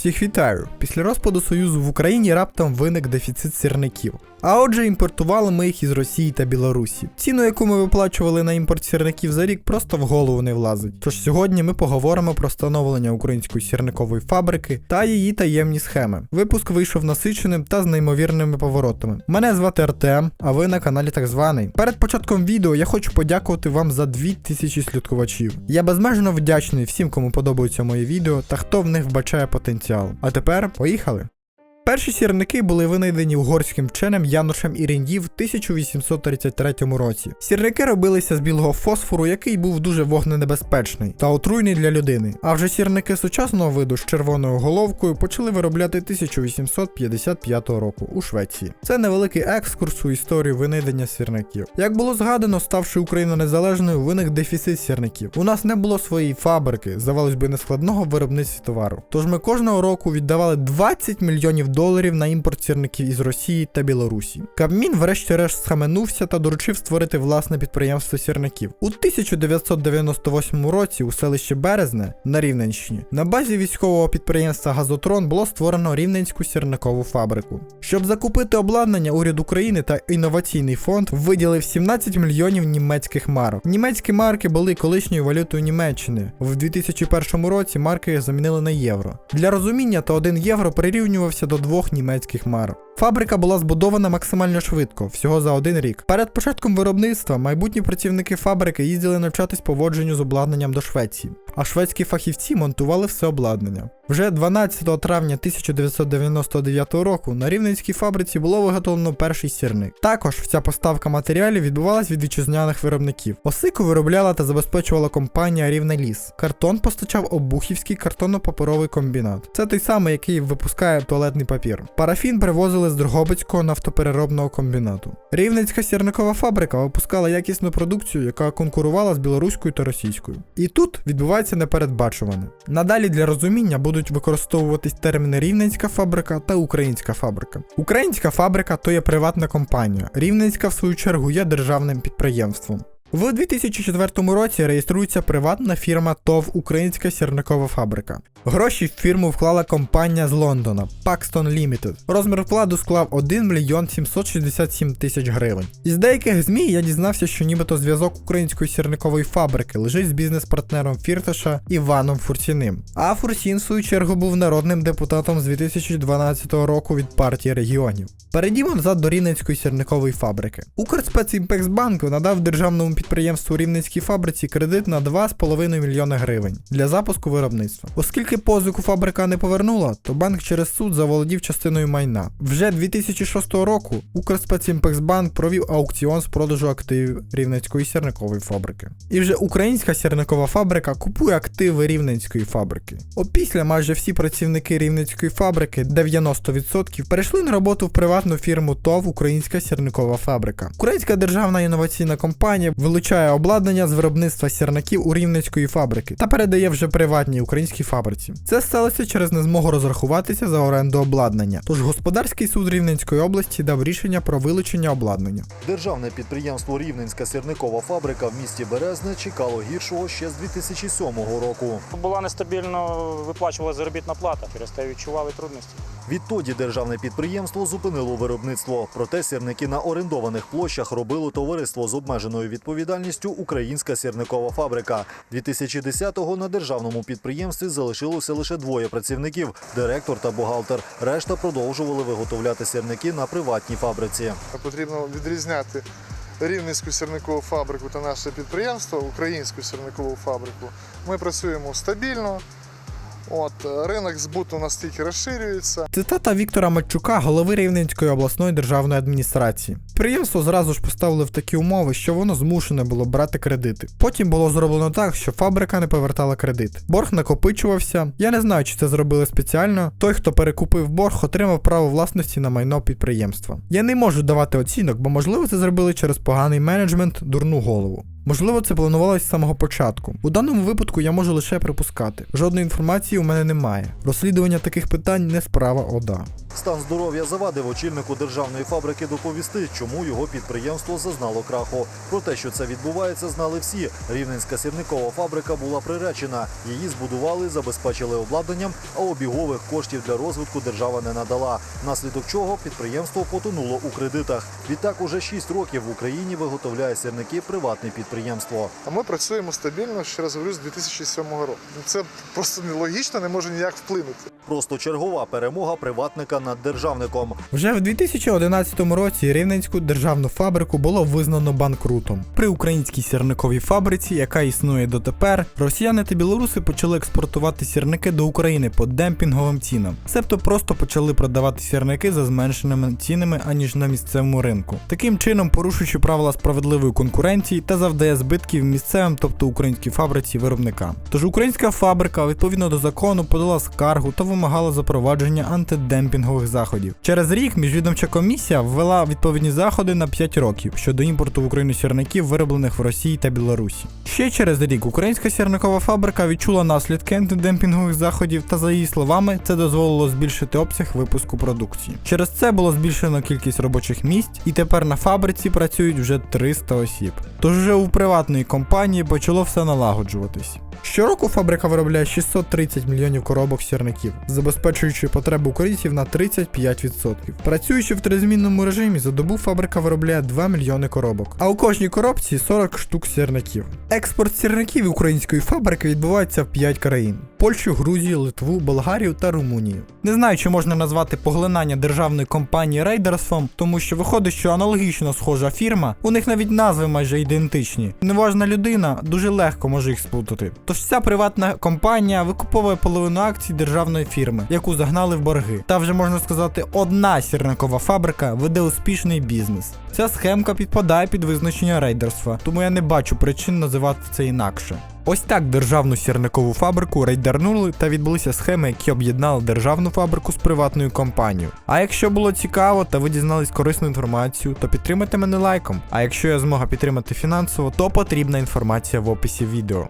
Всіх вітаю! Після розпаду Союзу в Україні раптом виник дефіцит сірників. А отже, імпортували ми їх із Росії та Білорусі. Ціну, яку ми виплачували на імпорт сірників за рік, просто в голову не влазить. Тож сьогодні ми поговоримо про становлення української сірникової фабрики та її таємні схеми. Випуск вийшов насиченим та з неймовірними поворотами. Мене звати Артем, а ви на каналі так званий. Перед початком відео я хочу подякувати вам за 2000 слідкувачів. Я безмежно вдячний всім, кому подобаються мої відео та хто в них вбачає потенціал. А тепер поїхали! Перші сірники були винайдені угорським вченим Янушем Іріндів в 1833 році. Сірники робилися з білого фосфору, який був дуже вогненебезпечний та отруйний для людини. А вже сірники сучасного виду з червоною головкою почали виробляти 1855 року у Швеції. Це невеликий екскурс у історію винайдення сірників. Як було згадано, ставши Україна незалежною, виник дефіцит сірників. У нас не було своєї фабрики, здавалось би, нескладного виробництва товару. Тож ми кожного року віддавали 20 мільйонів доларів на імпорт сірників із Росії та Білорусі. Кабмін, врешті-решт, схаменувся та доручив створити власне підприємство сірників. У 1998 році у селищі Березне на Рівненщині на базі військового підприємства Газотрон було створено Рівненську сірникову фабрику. Щоб закупити обладнання, уряд України та інноваційний фонд виділив 17 мільйонів німецьких марок. Німецькі марки були колишньою валютою Німеччини. В 2001 році марки замінили на євро. Для розуміння, то 1 євро прирівнювався до двох німецьких марок. Фабрика була збудована максимально швидко, всього за один рік. Перед початком виробництва майбутні працівники фабрики їздили навчатись поводженню з обладнанням до Швеції, а шведські фахівці монтували все обладнання. Вже 12 травня 1999 року на рівненській фабриці було виготовлено перший сірник. Також вся поставка матеріалів відбувалась від вітчизняних виробників. Осику виробляла та забезпечувала компанія Рівнеліс. Картон постачав Обухівський картонно-паперовий комбінат. Це той самий, який випускає туалетний папір. Парафін привозили з Дрогобицького нафтопереробного комбінату. Рівненська сірникова фабрика випускала якісну продукцію, яка конкурувала з білоруською та російською. І тут відбувається непередбачуване. Надалі для розуміння будуть використовуватись терміни Рівненська фабрика та Українська фабрика. Українська фабрика то є приватна компанія. Рівненська, в свою чергу, є державним підприємством. В 2004 році реєструється приватна фірма ТОВ Українська сірникова фабрика. Гроші в фірму вклала компанія з Лондона Paxton Limited. Розмір вкладу склав 1 мільйон 767 тисяч гривень. Із деяких ЗМІ я дізнався, що нібито зв'язок української сірникової фабрики лежить з бізнес-партнером Фірташа Іваном Фурсіним. А Фурсін, в свою чергу, був народним депутатом з 2012 року від партії регіонів. Перейдімо назад до Рівненської сірникової фабрики. Укрспецімпексбанк надав державному підприємству Рівненській фабриці кредит на 2,5 мільйони гривень для запуску виробництва. Оскільки позику фабрика не повернула, то банк через суд заволодів частиною майна. Вже 2006 року Укрспецімпексбанк провів аукціон з продажу активів Рівненської сірникової фабрики. І вже українська сірникова фабрика купує активи Рівненської фабрики. Опісля майже всі працівники Рівненської фабрики, 90%, перейшли на роботу в приватну фірму ТОВ Українська сірникова фабрика. Українська державна інноваційна компанія вилучає обладнання з виробництва сірників у Рівненської фабрики та передає вже приватній українській фабриці. Це сталося через незмогу розрахуватися за оренду обладнання. Тож господарський суд Рівненської області дав рішення про вилучення обладнання. Державне підприємство Рівненська сірникова фабрика в місті Березне чекало гіршого ще з 2007 року. Була нестабільно виплачувала заробітна плата, через те відчували трудності. Відтоді державне підприємство зупинило виробництво. Проте сірники на орендованих площах робило товариство з обмеженою відповідальністю Українська сірникова фабрика. 2010-го на державному підприємстві залишилося лише двоє працівників директор та бухгалтер. Решта продовжували виготовляти сірники на приватній фабриці. Потрібно відрізняти Рівненську сірникову фабрику та наше підприємство, українську сірникову фабрику. Ми працюємо стабільно. От, ринок збуту настільки розширюється. Цитата Віктора Матчука, голови Рівненської обласної державної адміністрації. Підприємство зразу ж поставили в такі умови, що воно змушене було брати кредити. Потім було зроблено так, що фабрика не повертала кредит. Борг накопичувався. Я не знаю, чи це зробили спеціально. Той, хто перекупив борг, отримав право власності на майно підприємства. Я не можу давати оцінок, бо можливо це зробили через поганий менеджмент, дурну голову. Можливо, це планувалось з самого початку. У даному випадку я можу лише припускати. Жодної інформації у мене немає. Розслідування таких питань не справа ОДА. Стан здоров'я завадив очільнику державної фабрики доповісти, чому його підприємство зазнало краху. Про те, що це відбувається, знали всі. Рівненська сірникова фабрика була приречена. Її збудували, забезпечили обладнанням, а обігових коштів для розвитку держава не надала. Внаслідок чого підприємство потонуло у кредитах. Відтак уже 6 років в Україні виготовляє сірники приватне підприємство. А ми працюємо стабільно, ще раз говорю, з 2007 року. Це просто нелогічно, не може ніяк вплинути. Просто чергова перемога приватника над державником. Вже в 2011 році Рівненську державну фабрику було визнано банкрутом. При українській сірниковій фабриці, яка існує дотепер, росіяни та білоруси почали експортувати сірники до України по демпінговим цінам, себто просто почали продавати сірники за зменшеними цінами аніж на місцевому ринку. Таким чином, порушуючи правила справедливої конкуренції та завдає збитків місцевим, тобто українській фабриці виробникам. Тож українська фабрика відповідно до закону подала скаргу та вимагала запровадження антидемпінгових заходів. Через рік міжвідомча комісія ввела відповідні заходи на 5 років щодо імпорту в Україну сірників, вироблених в Росії та Білорусі. Ще через рік українська сірникова фабрика відчула наслідки антидемпінгових заходів, та за її словами, це дозволило збільшити обсяг випуску продукції. Через це було збільшено кількість робочих місць, і тепер на фабриці працюють вже 300 осіб. Тож вже у приватної компанії почало все налагоджуватись. Щороку фабрика виробляє 630 мільйонів коробок сірників, забезпечуючи потреби українців на 35%. Працюючи в тризмінному режимі, за добу фабрика виробляє 2 мільйони коробок, а у кожній коробці 40 штук сірників. Експорт сірників української фабрики відбувається в 5 країн: Польщу, Грузію, Литву, Болгарію та Румунію. Не знаю, чи можна назвати поглинання державної компанії рейдерством, тому що виходить, що аналогічно схожа фірма, у них навіть назви майже ідентичні. Неважна людина дуже легко може їх сплутати. Тож ця приватна компанія викуповує половину акцій державної фірми, яку загнали в борги. Та вже можна сказати, одна сірникова фабрика веде успішний бізнес. Ця схемка підпадає під визначення рейдерства, тому я не бачу причин називати це інакше. Ось так державну сірникову фабрику рейдернули та відбулися схеми, які об'єднали державну фабрику з приватною компанією. А якщо було цікаво та ви дізнались корисну інформацію, то підтримайте мене лайком. А якщо є змога підтримати фінансово, то потрібна інформація в описі відео.